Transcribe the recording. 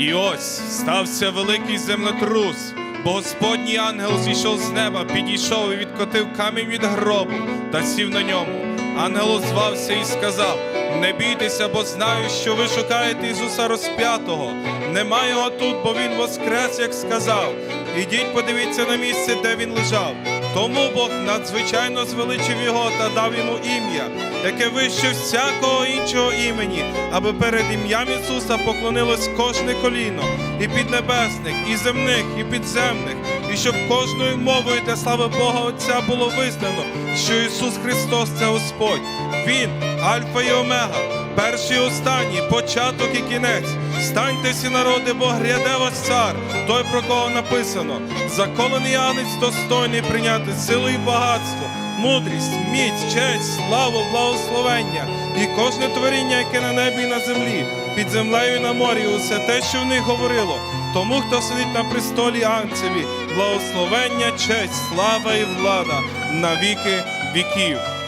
І ось стався великий землетрус, бо Господній ангел зійшов з неба, підійшов і відкотив камінь від гробу та сів на ньому. Ангел озвався і сказав: Не бійтеся, бо знаю, що ви шукаєте Ісуса розп'ятого. Нема його тут, бо Він воскрес, як сказав. Ідіть, подивіться на місце, де він лежав. Тому Бог надзвичайно звеличив його та дав йому ім'я, яке вище всякого іншого імені, аби перед ім'ям Ісуса поклонилось кожне коліно, і піднебесних, і земних, і підземних, і щоб кожною мовою для слави Бога Отця було визнано, що Ісус Христос це Господь. Він Альфа і Омега, перший і останній, початок і кінець. Станьте всі народи, бо гряде вас цар, той, про кого написано, заколений Янець достойний прийняти силу і багатство, мудрість, міць, честь, славу, благословення і кожне творіння, яке на небі і на землі, під землею і на морі, усе те, що в них говорило. Тому, хто сидить на престолі Анцеві, благословення, честь, слава і влада на віки віків.